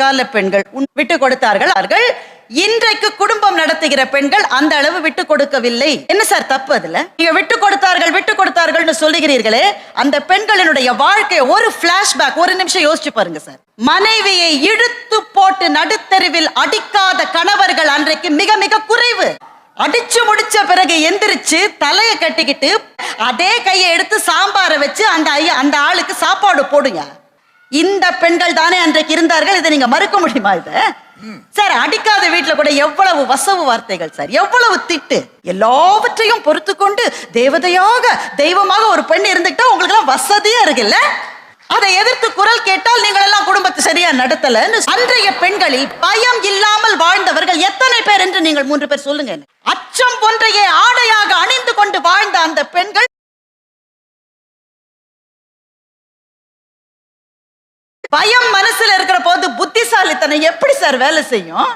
கால பெண்கள் விட்டு கொடுத்தார்கள். அவர்கள் இன்றைக்கு குடும்பம் நடத்துகிற பெண்கள் அந்த அளவு விட்டு கொடுக்கவில்லை. என்ன சார் தப்பு அதுல? நீங்க விட்டு கொடுத்தார்கள் விட்டு கொடுத்தார்கள்னு சொல்லுகிறீர்களே அந்த பெண்களினுடைய வாழ்க்கை ஒரு பிளாஷ்பேக் ஒரு நிமிஷம் யோசிச்சு பாருங்க சார். மனைவியை இழுத்து போட்டு நடுத்தெருவில் அடிக்காத கணவர்கள் அன்றைக்கு மிக மிக குறைவு. அடிச்சு முடிச்ச பிறகு எந்திரிச்சு தலையை கட்டிக்கிட்டு அதே கையை எடுத்து சாம்பாரை வச்சு அந்த ஐயா அந்த ஆளுக்கு சாப்பாடு போடுங்க. இந்த பெண்கள் தானே அன்றைக்கு இருந்தார்கள் இதை நீங்க மறுக்க முடியுமா இத? சார் அடிக்காத வீட்டுல கூட எவ்வளவு வசவு வார்த்தைகள் சார் எவ்வளவு திட்டு. எல்லாவற்றையும் பொறுத்து கொண்டு தேவதையாக தெய்வமாக ஒரு பெண் இருந்துக்கிட்டா உங்களுக்கு எல்லாம் வசதியா இருக்குல்ல? அதை எதிர்த்து குரல் கேட்டால் நீங்கள் எல்லாம் குடும்பத்தை சரியா நடத்தலன்னு அன்றைய பெண்களில் பயம் இல்லாமல் வாழ்ந்தவர்கள் எத்தனை பேர் என்று நீங்கள் மூன்று பேர் சொல்லுங்க. அச்சம் ஒன்றையே ஆடையாக அணிந்து கொண்டு வாழ்ந்த அந்த பெண்கள் பயம் மனசுல இருக்கிற போது புத்திசாலித்தனம் எப்படி சார் வேலை செய்யும்?